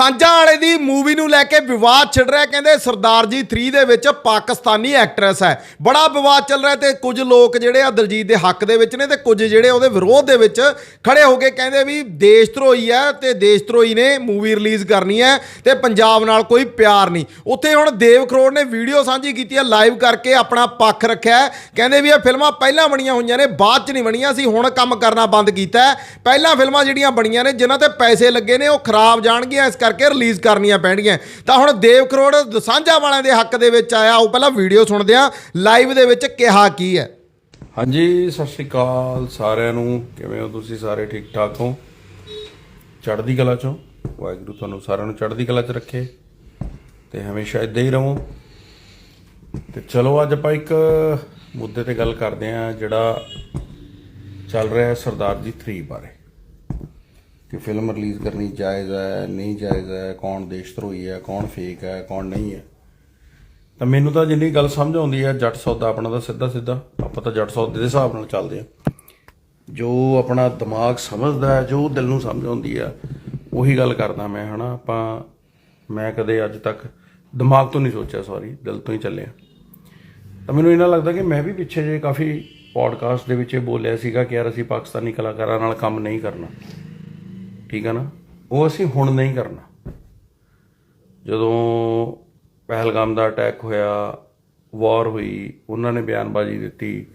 ਸਾਂਝਾ ਵਾਲੇ ਦੀ ਮੂਵੀ ਨੂੰ ਲੈ ਕੇ ਵਿਵਾਦ ਛਿੜ ਰਿਹਾ ਕਹਿੰਦੇ ਸਰਦਾਰ ਜੀ 3 ਦੇ ਵਿੱਚ ਪਾਕਿਸਤਾਨੀ ਐਕਟਰੈਸ ਹੈ। ਬੜਾ ਵਿਵਾਦ ਚੱਲ ਰਿਹਾ ਤੇ ਕੁਝ ਲੋਕ ਜਿਹੜੇ ਆ ਦਲਜੀਤ ਦੇ ਹੱਕ ਦੇ ਵਿੱਚ ਨੇ ਤੇ ਕੁਝ ਜਿਹੜੇ ਉਹਦੇ ਵਿਰੋਧ ਦੇ ਵਿੱਚ ਖੜੇ ਹੋ ਕੇ ਕਹਿੰਦੇ ਵੀ ਦੇਸ਼ ਧਰੋਹੀ ਹੈ ਤੇ ਦੇਸ਼ ਧਰੋਹੀ ਨੇ ਮੂਵੀ ਰਿਲੀਜ਼ ਕਰਨੀ ਹੈ ਤੇ ਪੰਜਾਬ ਨਾਲ ਕੋਈ ਪਿਆਰ ਨਹੀਂ। ਉੱਥੇ ਹੁਣ ਦੇਵ ਖਰੋੜ ਨੇ ਵੀਡੀਓ ਸਾਂਝੀ ਕੀਤੀ ਹੈ ਲਾਈਵ ਕਰਕੇ ਆਪਣਾ ਪੱਖ ਰੱਖਿਆ ਕਹਿੰਦੇ ਵੀ ਇਹ ਫਿਲਮਾਂ ਪਹਿਲਾਂ ਬਣੀਆਂ ਹੋਈਆਂ ਨੇ, ਬਾਅਦ ਚ ਨਹੀਂ ਬਣੀਆਂ ਸੀ ਹੁਣ ਕੰਮ ਕਰਨਾ ਬੰਦ ਕੀਤਾ ਪਹਿਲਾਂ ਫਿਲਮਾਂ ਜਿਹੜੀਆਂ ਬਣੀਆਂ ਨੇ, ਜਿਨ੍ਹਾਂ ਤੇ ਪੈਸੇ ਲੱਗੇ ਨੇ, ਉਹ ਖਰਾਬ ਜਾਣਗੀਆਂ ਇਸ ਕਰਕੇ ਰਿਲੀਜ਼ ਕਰਨੀਆਂ ਪੈਣਗੀਆਂ। ਤਾਂ ਹੁਣ ਦੇਵ ਕਰੋੜ ਦਸਾਂਝਾ ਵਾਲਿਆਂ ਦੇ ਹੱਕ ਦੇ ਵਿੱਚ ਆਇਆ, ਉਹ ਪਹਿਲਾਂ ਵੀਡੀਓ ਸੁਣਦੇ ਆ ਲਾਈਵ ਦੇ ਵਿੱਚ ਕਿਹਾ ਕੀ ਹੈ। ਹਾਂਜੀ, ਸਤਿ ਸ਼੍ਰੀ ਅਕਾਲ ਸਾਰਿਆਂ ਨੂੰ। ਕਿਵੇਂ ਹੋ ਤੁਸੀਂ ਸਾਰੇ? ਠੀਕ ਠਾਕ ਹੋ? ਚੜ੍ਹਦੀ ਕਲਾ ਚੋਂ? ਵਾਹਿਗੁਰੂ ਤੁਹਾਨੂੰ ਸਾਰਿਆਂ ਨੂੰ ਚੜ੍ਹਦੀ ਕਲਾ 'ਚ ਰੱਖੇ। ਤੇ ਹਮੇਸ਼ਾ ਇਦਾਂ ਹੀ ਰਹੋ। ਤੇ ਚਲੋ, ਅੱਜ ਆਪਾਂ ਇੱਕ ਮੁੱਦੇ ਤੇ ਗੱਲ ਕਰਦੇ ਆਂ ਜਿਹੜਾ ਚੱਲ ਰਿਹਾ ਸਰਦਾਰ ਜੀ 3 ਬਾਰੇ। ਕਿ ਫਿਲਮ ਰਿਲੀਜ਼ ਕਰਨੀ ਜਾਇਜ਼ ਹੈ, ਨਹੀਂ ਜਾਇਜ਼ ਹੈ, ਕੌਣ ਦੇਸ਼ ਧਰੋਹੀ ਹੈ ਕੌਣ ਫੇਕ ਹੈ, ਕੌਣ ਨਹੀਂ ਹੈ। ਤਾਂ ਮੈਨੂੰ ਤਾਂ ਜਿੰਨੀ ਗੱਲ ਸਮਝ ਆਉਂਦੀ ਹੈ, ਜੱਟ ਸੌਦਾ ਆਪਣਾ ਤਾਂ ਸਿੱਧਾ ਸਿੱਧਾ, ਆਪਾਂ ਤਾਂ ਜੱਟ ਸੌਦੇ ਦੇ ਹਿਸਾਬ ਨਾਲ ਚੱਲਦੇ ਆ ਜੋ ਆਪਣਾ ਦਿਮਾਗ ਸਮਝਦਾ ਹੈ, ਜੋ ਦਿਲ ਨੂੰ ਸਮਝ ਆਉਂਦੀ ਆ ਉਹੀ ਗੱਲ ਕਰਦਾ ਮੈਂ, ਹਨਾ? ਆਪਾਂ, ਮੈਂ ਕਦੇ ਅੱਜ ਤੱਕ ਦਿਮਾਗ ਤੋਂ ਨਹੀਂ ਸੋਚਿਆ ਸੌਰੀ ਦਿਲ ਤੋਂ ਹੀ ਚੱਲਿਆ। ਤਾਂ ਮੈਨੂੰ ਇਹਨਾਂ ਲੱਗਦਾ ਕਿ ਮੈਂ ਵੀ ਪਿੱਛੇ ਜੇ ਕਾਫੀ ਪੋਡਕਾਸਟ ਦੇ ਵਿੱਚ ਇਹ ਬੋਲਿਆ ਸੀਗਾ ਕਿ ਯਾਰ ਅਸੀਂ ਪਾਕਿਸਤਾਨੀ ਕਲਾਕਾਰਾਂ ਨਾਲ ਕੰਮ ਨਹੀਂ ਕਰਨਾ। ਠੀਕ ਆ ਨਾ? ਉਹ ਅਸੀਂ ਹੁਣ ਨਹੀਂ ਕਰਨਾ। ਜਦੋਂ ਪਹਿਲਗਾਮ ਦਾ ਅਟੈਕ ਹੋਇਆ ਵਾਰ ਹੋਈ, ਉਹਨਾਂ ਨੇ ਬਿਆਨਬਾਜ਼ੀ ਦਿੱਤੀ।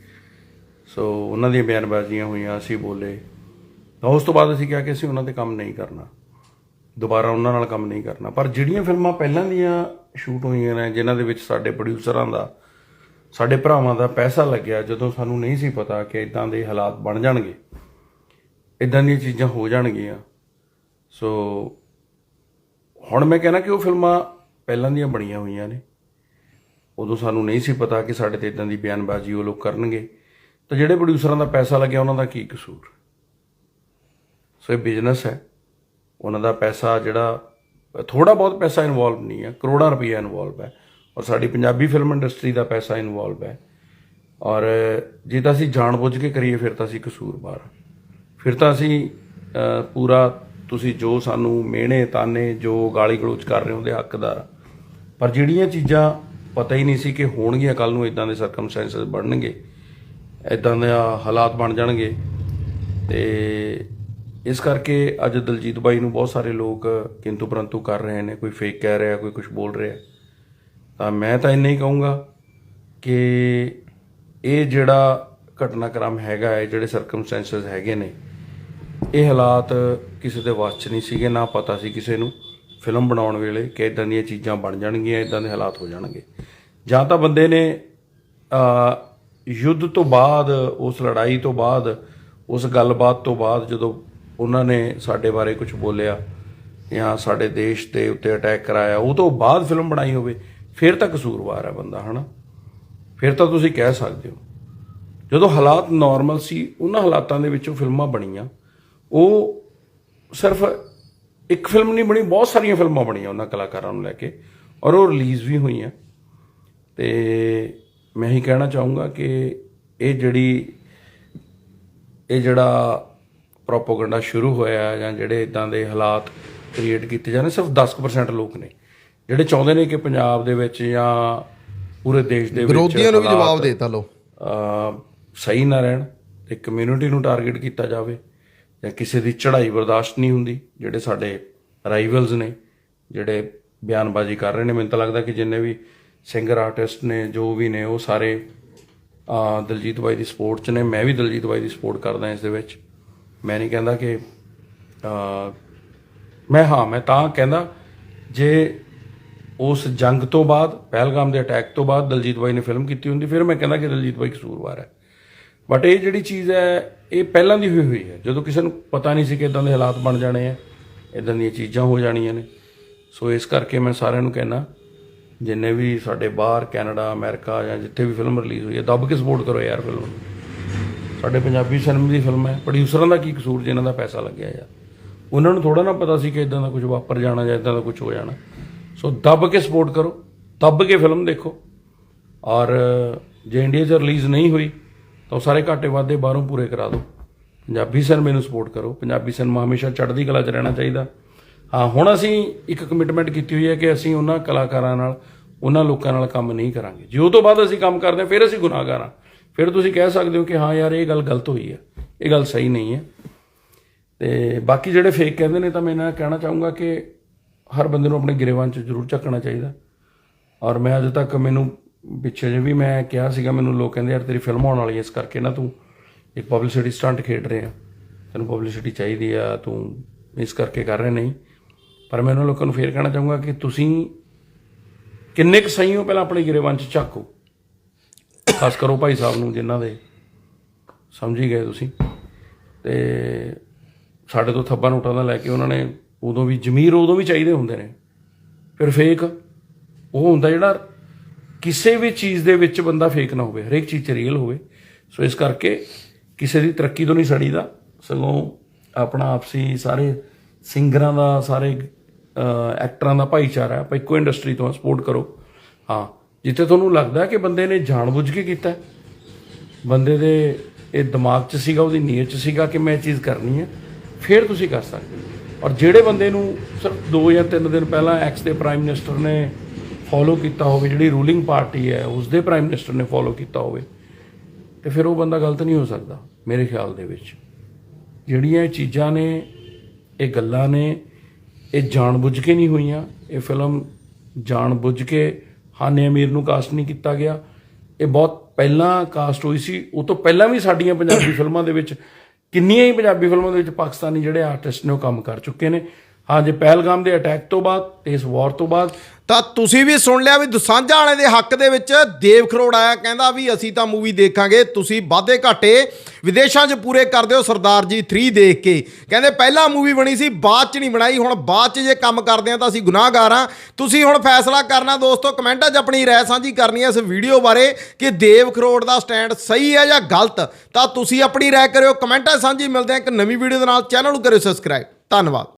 ਸੋ ਉਹਨਾਂ ਦੀਆਂ ਬਿਆਨਬਾਜ਼ੀਆਂ ਹੋਈਆਂ, ਅਸੀਂ ਬੋਲੇ। ਤਾਂ ਉਸ ਤੋਂ ਬਾਅਦ ਅਸੀਂ ਕਿਹਾ ਕਿ ਅਸੀਂ ਉਹਨਾਂ ਤੇ ਕੰਮ ਨਹੀਂ ਕਰਨਾ। ਦੁਬਾਰਾ ਉਹਨਾਂ ਨਾਲ ਕੰਮ ਨਹੀਂ ਕਰਨਾ। ਪਰ ਜਿਹੜੀਆਂ ਫਿਲਮਾਂ ਪਹਿਲਾਂ ਦੀਆਂ ਸ਼ੂਟ ਹੋਈਆਂ ਨੇ, ਜਿਨ੍ਹਾਂ ਦੇ ਵਿੱਚ ਸਾਡੇ ਪ੍ਰੋਡਿਊਸਰਾਂ ਦਾ, ਸਾਡੇ ਭਰਾਵਾਂ ਦਾ ਪੈਸਾ ਲੱਗਿਆ, ਜਦੋਂ ਸਾਨੂੰ ਨਹੀਂ ਸੀ ਪਤਾ ਕਿ ਇਦਾਂ ਦੇ ਹਾਲਾਤ ਬਣ ਜਾਣਗੇ। ਇਦਾਂ ਦੀਆਂ ਚੀਜ਼ਾਂ ਹੋ ਜਾਣਗੀਆਂ। ਸੋ ਹੁਣ ਮੈਂ ਕਹਿਣਾ ਕਿ ਉਹ ਫਿਲਮਾਂ ਪਹਿਲਾਂ ਦੀਆਂ ਬਣੀਆਂ ਹੋਈਆਂ ਨੇ। ਉਦੋਂ ਸਾਨੂੰ ਨਹੀਂ ਸੀ ਪਤਾ ਕਿ ਸਾਡੇ ਤੇ ਇਦਾਂ ਦੀ ਬਿਆਨਬਾਜ਼ੀ ਉਹ ਲੋਕ ਕਰਨਗੇ। ਤਾਂ ਜਿਹੜੇ ਪ੍ਰੋਡਿਊਸਰਾਂ ਦਾ ਪੈਸਾ ਲੱਗਿਆ, ਉਹਨਾਂ ਦਾ ਕੀ ਕਸੂਰ? ਸੋ ਇਹ ਬਿਜ਼ਨਸ ਹੈ। ਉਹਨਾਂ ਦਾ ਪੈਸਾ ਜਿਹੜਾ ਥੋੜਾ ਬਹੁਤ ਪੈਸਾ ਇਨਵੋਲਵ ਨਹੀਂ ਹੈ। ਕਰੋੜਾਂ ਰੁਪਈਆ ਇਨਵੋਲਵ ਹੈ। ਔਰ ਸਾਡੀ ਪੰਜਾਬੀ ਫਿਲਮ ਇੰਡਸਟਰੀ ਦਾ ਪੈਸਾ ਇਨਵੋਲਵ ਹੈ। ਔਰ ਜੇ ਤਾਂ ਅਸੀਂ ਜਾਣਬੁੱਝ ਕੇ ਕਰੀਏ, ਫਿਰ ਤਾਂ ਅਸੀਂ ਕਸੂਰਵਾਰ ਹਾਂ। ਫਿਰ ਤਾਂ ਅਸੀਂ ਪੂਰਾ ਤੁਸੀਂ ਜੋ ਸਾਨੂੰ ਮਿਹਣੇ ਤਾਨੇ, ਜੋ ਗਾਲੀ ਗਲੋਚ ਕਰ ਰਹੇ ਹੋ ਉਹਦੇ ਹੱਕਦਾਰ। ਪਰ ਜਿਹੜੀਆਂ ਚੀਜ਼ਾਂ ਪਤਾ ਹੀ ਨਹੀਂ ਸੀ ਕਿ ਹੋਣਗੀਆਂ ਕੱਲ ਨੂੰ ਇਦਾਂ ਦੇ ਸਰਕਮਸਟੈਂਸਸ ਬਣਨਗੇ ਇਦਾਂ ਦੇ ਹਾਲਾਤ ਬਣ ਜਾਣਗੇ। ਤੇ ਇਸ ਕਰਕੇ ਅੱਜ ਦਲਜੀਤ ਬਾਈ ਨੂੰ ਬਹੁਤ ਸਾਰੇ ਲੋਕ ਕਿੰਤੂ ਪਰੰਤੂ ਕਰ ਰਹੇ ਨੇ, ਕੋਈ ਫੇਕ ਕਹਿ ਰਿਹਾ, ਕੋਈ ਕੁਝ ਬੋਲ ਰਿਹਾ। ਤਾਂ ਮੈਂ ਤਾਂ ਇੰਨਾ ਹੀ ਕਹੂੰਗਾ ਕਿ ਇਹ ਜਿਹੜਾ ਘਟਨਾਕ੍ਰਮ ਹੈਗਾ ਹੈ ਜਿਹੜੇ ਸਰਕਮਸਟੈਂਸਸ ਹੈਗੇ ਨੇ ਇਹ ਹਾਲਾਤ ਕਿਸੇ ਦੇ ਵੱਸ 'ਚ ਨਹੀਂ ਸੀਗੇ, ਨਾ ਪਤਾ ਸੀ ਕਿਸੇ ਨੂੰ। ਫਿਲਮ ਬਣਾਉਣ ਵੇਲੇ ਕਿ ਇਦਾਂ ਦੀਆਂ ਚੀਜ਼ਾਂ ਬਣ ਜਾਣਗੀਆਂ ਇਦਾਂ ਦੇ ਹਾਲਾਤ ਹੋ ਜਾਣਗੇ। ਜਾਂ ਤਾਂ ਬੰਦੇ ਨੇ ਯੁੱਧ ਤੋਂ ਬਾਅਦ, ਉਸ ਲੜਾਈ ਤੋਂ ਬਾਅਦ, ਉਸ ਗੱਲਬਾਤ ਤੋਂ ਬਾਅਦ ਜਦੋਂ ਉਹਨਾਂ ਨੇ ਸਾਡੇ ਬਾਰੇ ਕੁਝ ਬੋਲਿਆ ਜਾਂ ਸਾਡੇ ਦੇਸ਼ ਦੇ ਉੱਤੇ ਅਟੈਕ ਕਰਾਇਆ, ਉਹ ਤੋਂ ਬਾਅਦ ਫਿਲਮ ਬਣਾਈ ਹੋਵੇ, ਫਿਰ ਤਾਂ ਕਸੂਰਵਾਰ ਹੈ ਬੰਦਾ, ਹਨਾ? ਫਿਰ ਤਾਂ ਤੁਸੀਂ ਕਹਿ ਸਕਦੇ ਹੋ। ਜਦੋਂ ਹਾਲਾਤ ਨਾਰਮਲ ਸੀ, ਉਹਨਾਂ ਹਾਲਾਤਾਂ ਦੇ ਵਿੱਚੋਂ ਫਿਲਮਾਂ ਬਣੀਆਂ। ਉਹ ਸਿਰਫ ਇੱਕ ਫਿਲਮ ਨਹੀਂ ਬਣੀ ਬਹੁਤ ਸਾਰੀਆਂ ਫਿਲਮਾਂ ਬਣੀਆਂ ਉਹਨਾਂ ਕਲਾਕਾਰਾਂ ਨੂੰ ਲੈ ਕੇ ਔਰ ਉਹ ਰਿਲੀਜ਼ ਵੀ ਹੋਈਆਂ। ਤੇ ਮੈਂ ਹੀ ਕਹਿਣਾ ਚਾਹੂੰਗਾ ਕਿ ਇਹ ਜਿਹੜੀ ਇਹ ਜਿਹੜਾ ਪ੍ਰੋਪਗੈਂਡਾ ਸ਼ੁਰੂ ਹੋਇਆ ਜਾਂ ਜਿਹੜੇ ਇਦਾਂ ਦੇ ਹਾਲਾਤ ਕ੍ਰੀਏਟ ਕੀਤੇ ਜਾਂਦੇ ਸਿਰਫ 10% ਲੋਕ ਨੇ ਜਿਹੜੇ ਚਾਹੁੰਦੇ ਨੇ ਕਿ ਪੰਜਾਬ ਦੇ ਵਿੱਚ ਜਾਂ ਪੂਰੇ ਦੇਸ਼ ਦੇ ਵਿੱਚ ਵਿਰੋਧੀਆਂ ਨੂੰ ਵੀ ਜਵਾਬ ਦੇਤਾ ਲੋ ਸਹੀ ਨਾ ਰਹਿਣ ਤੇ ਕਮਿਊਨਿਟੀ ਨੂੰ ਟਾਰਗੇਟ ਕੀਤਾ ਜਾਵੇ। ਜਾਂ ਕਿਸੇ ਦੀ ਚੜ੍ਹਾਈ ਬਰਦਾਸ਼ਤ ਨਹੀਂ ਹੁੰਦੀ, ਜਿਹੜੇ ਸਾਡੇ ਰਾਈਵਲਸ ਨੇ, ਜਿਹੜੇ ਬਿਆਨਬਾਜ਼ੀ ਕਰ ਰਹੇ ਨੇ, ਮੈਨੂੰ ਤਾਂ ਲੱਗਦਾ ਕਿ ਜਿੰਨੇ ਵੀ ਸਿੰਗਰ ਆਰਟਿਸਟ ਨੇ, ਜੋ ਵੀ ਨੇ, ਉਹ ਸਾਰੇ, ਅਹ, ਦਲਜੀਤ ਬਾਈ ਦੀ ਸਪੋਰਟ 'ਚ ਨੇ, ਮੈਂ ਵੀ ਦਲਜੀਤ ਬਾਈ ਦੀ ਸਪੋਰਟ ਕਰਦਾ ਇਸ ਦੇ ਵਿੱਚ। ਮੈਂ ਨਹੀਂ ਕਹਿੰਦਾ ਕਿ, ਅਹ, ਮੈਂ ਹਾਂ, ਮੈਂ ਤਾਂ ਕਹਿੰਦਾ ਜੇ ਉਸ ਜੰਗ ਤੋਂ ਬਾਅਦ, ਪਹਿਲਗਾਮ ਦੇ ਅਟੈਕ ਤੋਂ ਬਾਅਦ ਦਲਜੀਤ ਬਾਈ ਨੇ ਫਿਲਮ ਕੀਤੀ ਹੁੰਦੀ, ਫਿਰ ਮੈਂ ਕਹਿੰਦਾ ਕਿ ਦਲਜੀਤ ਬਾਈ ਕਸੂਰਵਾਰ ਹੈ। ਬਟ ਇਹ ਜਿਹੜੀ ਚੀਜ਼ ਹੈ, ਇਹ ਪਹਿਲਾਂ ਦੀ ਹੋਈ ਹੋਈ ਹੈ। ਜਦੋਂ ਕਿਸੇ ਨੂੰ ਪਤਾ ਨਹੀਂ ਸੀ ਕਿ ਇਦਾਂ ਦੇ ਹਾਲਾਤ ਬਣ ਜਾਣੇ ਆ, ਇਦਾਂ ਦੀਆਂ ਚੀਜ਼ਾਂ ਹੋ ਜਾਣੀਆਂ ਨੇ। ਸੋ ਇਸ ਕਰਕੇ ਮੈਂ ਸਾਰਿਆਂ ਨੂੰ ਕਹਿਣਾ, ਜਿੰਨੇ ਵੀ ਸਾਡੇ ਬਾਹਰ ਕੈਨੇਡਾ, ਅਮਰੀਕਾ ਜਾਂ ਜਿੱਥੇ ਵੀ ਫਿਲਮ ਰਿਲੀਜ਼ ਹੋਈ ਹੈ, ਦੱਬ ਕੇ ਸਪੋਰਟ ਕਰੋ ਯਾਰ ਫਿਲਮ ਨੂੰ। ਸਾਡੇ ਪੰਜਾਬੀ ਸਿਨੇਮਾ ਦੀ ਫਿਲਮ ਹੈ। ਪ੍ਰੋਡਿਊਸਰਾਂ ਦਾ ਕੀ ਕਸੂਰ ਜਿਨ੍ਹਾਂ ਦਾ ਪੈਸਾ ਲੱਗਿਆ ਯਾਰ? ਉਹਨਾਂ ਨੂੰ ਥੋੜਾ ਨਾ ਪਤਾ ਸੀ ਕਿ ਇਦਾਂ ਦਾ ਕੁਝ ਵਾਪਰ ਜਾਣਾ ਜਾਂ ਇਦਾਂ ਦਾ ਕੁਝ ਹੋ ਜਾਣਾ। ਸੋ ਦੱਬ ਕੇ ਸਪੋਰਟ ਕਰੋ, ਦੱਬ ਕੇ ਫਿਲਮ ਦੇਖੋ। ਔਰ ਜੇ ਇੰਡੀਆ 'ਚ ਰਿਲੀਜ਼ ਨਹੀਂ ਹੋਈ ਤਾਂ ਉਹ ਸਾਰੇ ਘਾਟੇ ਵਾਧੇ ਬਾਹਰੋਂ ਪੂਰੇ ਕਰਾ ਦਿਓ। ਪੰਜਾਬੀ ਸਿਨੇਮੇ ਨੂੰ ਸਪੋਰਟ ਕਰੋ। ਪੰਜਾਬੀ ਸਿਨੇਮਾ ਹਮੇਸ਼ਾ ਚੜ੍ਹਦੀ ਕਲਾ 'ਚ ਰਹਿਣਾ ਚਾਹੀਦਾ। ਹਾਂ, ਹੁਣ ਅਸੀਂ ਇੱਕ ਕਮਿਟਮੈਂਟ ਕੀਤੀ ਹੋਈ ਹੈ ਕਿ ਅਸੀਂ ਉਹਨਾਂ ਕਲਾਕਾਰਾਂ ਨਾਲ, ਉਹਨਾਂ ਲੋਕਾਂ ਨਾਲ ਕੰਮ ਨਹੀਂ ਕਰਾਂਗੇ। ਜੇ ਉਹ ਤੋਂ ਬਾਅਦ ਅਸੀਂ ਕੰਮ ਕਰਦੇ ਹਾਂ, ਫਿਰ ਅਸੀਂ ਗੁਨਾਹਗਾਰ ਹਾਂ। ਫਿਰ ਤੁਸੀਂ ਕਹਿ ਸਕਦੇ ਹੋ ਕਿ ਹਾਂ ਯਾਰ, ਇਹ ਗੱਲ ਗਲਤ ਹੋਈ ਹੈ। ਇਹ ਗੱਲ ਸਹੀ ਨਹੀਂ ਹੈ। ਤੇ ਬਾਕੀ ਜਿਹੜੇ ਫੇਕ ਕਹਿੰਦੇ ਨੇ, ਤਾਂ ਮੈਂ ਇਹਨਾਂ ਕਹਿਣਾ ਚਾਹੂੰਗਾ ਕਿ ਹਰ ਬੰਦੇ ਨੂੰ ਆਪਣੇ ਗਿਰੇਵਾਨ 'ਚ ਜ਼ਰੂਰ ਝੱਕਣਾ ਚਾਹੀਦਾ। ਔਰ ਮੈਂ ਅਜੇ ਤੱਕ ਮੈਨੂੰ ਪਿੱਛੇ ਜੇ ਵੀ ਮੈਂ ਕਿਹਾ ਸੀਗਾ, ਮੈਨੂੰ ਲੋਕ ਕਹਿੰਦੇ, ਯਾਰ ਤੇਰੀ ਫਿਲਮ ਆਉਣ ਵਾਲੀ ਹੈ, ਇਸ ਕਰਕੇ ਨਾ ਤੂੰ ਇੱਕ ਪਬਲਿਸਿਟੀ ਸਟੰਟ ਖੇਡ ਰਿਹਾ। ਤੈਨੂੰ ਪਬਲਿਸਿਟੀ ਚਾਹੀਦੀ ਆ, ਤੂੰ ਇਸ ਕਰਕੇ ਕਰ ਰਿਹਾ, ਨਹੀਂ। ਪਰ ਮੈਂ ਉਹਨਾਂ ਲੋਕਾਂ ਨੂੰ ਫੇਰ ਕਹਿਣਾ ਚਾਹੂੰਗਾ ਕਿ ਤੁਸੀਂ ਕਿੰਨੇ ਕੁ ਸਹੀ ਹੋ ਪਹਿਲਾਂ ਆਪਣੇ ਗਿਰੇਵਾਨ 'ਚ ਝਾਕੋ ਖਾਸ ਕਰੋ ਭਾਈ ਸਾਹਿਬ ਨੂੰ, ਜਿਨ੍ਹਾਂ ਦੇ ਸਮਝੀ ਗਏ ਤੁਸੀਂ। ਤੇ ਸਾਡੇ ਤੋਂ ਥੱਬਾ ਨੋਟਾਂ ਦਾ ਲੈ ਕੇ ਉਹਨਾਂ ਨੇ ਉਦੋਂ ਵੀ ਜ਼ਮੀਰ ਉਦੋਂ ਵੀ ਚਾਹੀਦੇ ਹੁੰਦੇ ਨੇ। ਫਿਰ ਫੇਕ ਉਹ ਹੁੰਦਾ ਜਿਹੜਾ ਕਿਸੇ ਵੀ ਚੀਜ਼ ਦੇ ਵਿੱਚ ਬੰਦਾ ਫੇਕ ਨਾ ਹੋਵੇ ਹਰੇਕ ਚੀਜ਼ 'ਚ ਰੀਅਲ ਹੋਵੇ। ਸੋ ਇਸ ਕਰਕੇ ਕਿਸੇ ਦੀ ਤਰੱਕੀ ਤੋਂ ਨਹੀਂ ਸੜੀਦਾ। ਸਗੋਂ ਆਪਣਾ ਆਪਸੀ ਸਾਰੇ ਸਿੰਗਰਾਂ ਦਾ ਸਾਰੇ ਐਕਟਰਾਂ ਦਾ ਭਾਈਚਾਰਾ ਹੈ, ਆਪਾਂ ਇੱਕੋ ਇੰਡਸਟਰੀ ਤੋਂ ਸਪੋਰਟ ਕਰੋ। ਹਾਂ ਜਿੱਥੇ ਤੁਹਾਨੂੰ ਲੱਗਦਾ ਕਿ ਬੰਦੇ ਨੇ ਜਾਣਬੁੱਝ ਕੇ ਕੀਤਾ ਬੰਦੇ ਦੇ ਇਹ ਦਿਮਾਗ 'ਚ ਸੀਗਾ ਉਹਦੀ ਨੀਅਤ 'ਚ ਸੀਗਾ ਕਿ ਮੈਂ ਇਹ ਚੀਜ਼ ਕਰਨੀ ਹੈ ਫਿਰ ਤੁਸੀਂ ਕਰ ਸਕਦੇ ਹੋ। ਔਰ ਜਿਹੜੇ ਬੰਦੇ ਨੂੰ ਸਿਰਫ 2 ਜਾਂ 3 ਦਿਨ ਪਹਿਲਾਂ ਐਕਸ ਦੇ ਪ੍ਰਾਈਮ ਮਿਨਿਸਟਰ ਨੇ ਫੋਲੋ ਕੀਤਾ ਹੋਵੇ, ਜਿਹੜੀ ਰੂਲਿੰਗ ਪਾਰਟੀ ਹੈ ਉਸ ਦੇ ਪ੍ਰਾਈਮ ਮਿਨਿਸਟਰ ਨੇ ਫੋਲੋ ਕੀਤਾ ਹੋਵੇ, ਤੇ ਫਿਰ ਉਹ ਬੰਦਾ ਗਲਤ ਨਹੀਂ ਹੋ ਸਕਦਾ, ਮੇਰੇ ਖਿਆਲ ਦੇ ਵਿੱਚ। ਜਿਹੜੀਆਂ ਇਹ ਚੀਜ਼ਾਂ ਨੇ, ਇਹ ਗੱਲਾਂ ਨੇ, ਇਹ ਜਾਣਬੁੱਝ ਕੇ ਨਹੀਂ ਹੋਈਆਂ, ਇਹ ਫਿਲਮ ਜਾਣਬੁੱਝ ਕੇ ਹਾਨੇ ਅਮੀਰ ਨੂੰ ਕਾਸਟ ਨਹੀਂ ਕੀਤਾ ਗਿਆ। ਇਹ ਬਹੁਤ ਪਹਿਲਾਂ ਕਾਸਟ ਹੋਈ ਸੀ, ਉਹ ਤੋਂ ਪਹਿਲਾਂ ਵੀ ਸਾਡੀਆਂ ਪੰਜਾਬੀ ਫਿਲਮਾਂ ਦੇ ਵਿੱਚ, ਕਿੰਨੀਆਂ ਹੀ ਪੰਜਾਬੀ ਫਿਲਮਾਂ ਦੇ ਵਿੱਚ ਪਾਕਿਸਤਾਨੀ ਜਿਹੜੇ ਆਰਟਿਸਟ ਨੇ ਉਹ ਕੰਮ ਕਰ ਚੁੱਕੇ ਨੇ। ਹਾਂਜੀ, ਪਹਿਲਗਾਮ ਦੇ ਅਟੈਕ ਤੋਂ ਬਾਅਦ ਤੇ ਇਸ ਵਾਰ ਤੋਂ ਬਾਅਦ। ਤਾਂ ਤੁਸੀਂ ਵੀ ਸੁਣ ਲਿਆ ਵੀ ਦੁਸਾਂਝਾ ਵਾਲੇ ਦੇ ਹੱਕ ਦੇ ਵਿੱਚ ਦੇਵ ਖਰੋੜ ਆਇਆ, ਕਹਿੰਦਾ ਵੀ ਅਸੀਂ ਤਾਂ ਮੂਵੀ ਦੇਖਾਂਗੇ, ਤੁਸੀਂ ਵਾਧੇ ਘਾਟੇ ਵਿਦੇਸ਼ਾਂ 'ਚ ਪੂਰੇ ਕਰ ਦਿਓ ਸਰਦਾਰ ਜੀ 3 ਦੇਖ ਕੇ। ਕਹਿੰਦੇ ਪਹਿਲਾਂ ਮੂਵੀ ਬਣੀ ਸੀ, ਬਾਅਦ 'ਚ ਨਹੀਂ ਬਣਾਈ, ਹੁਣ ਬਾਅਦ 'ਚ ਜੇ ਕੰਮ ਕਰਦੇ ਆ ਤਾਂ ਅਸੀਂ ਗੁਨਾਹਗਾਰ ਆ ਤੁਸੀਂ ਹੁਣ ਫੈਸਲਾ ਕਰਨਾ ਦੋਸਤੋ, ਕਮੈਂਟਾਂ 'ਚ ਆਪਣੀ ਰਾਏ ਸਾਂਝੀ ਕਰਨੀ ਹੈ ਇਸ ਵੀਡੀਓ ਬਾਰੇ ਕਿ ਦੇਵ ਖਰੋੜ ਦਾ ਸਟੈਂਡ ਸਹੀ ਹੈ ਜਾਂ ਗਲਤ। ਤਾਂ ਤੁਸੀਂ ਆਪਣੀ ਰਾਏ ਕਰਿਓ, ਕਮੈਂਟਾਂ 'ਚ ਸਾਂਝੀ ਮਿਲਦੇ ਆ ਇੱਕ ਨਵੀਂ ਵੀਡੀਓ ਦੇ ਨਾਲ। ਚੈਨਲ ਨੂੰ ਕਰਿਓ ਸਬਸਕ੍ਰਾਈਬ ਧੰਨਵਾਦ।